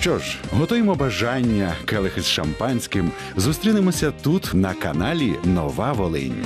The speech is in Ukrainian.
Що ж, готуємо бажання келих із шампанським. Зустрінемося тут на каналі Нова Волинь.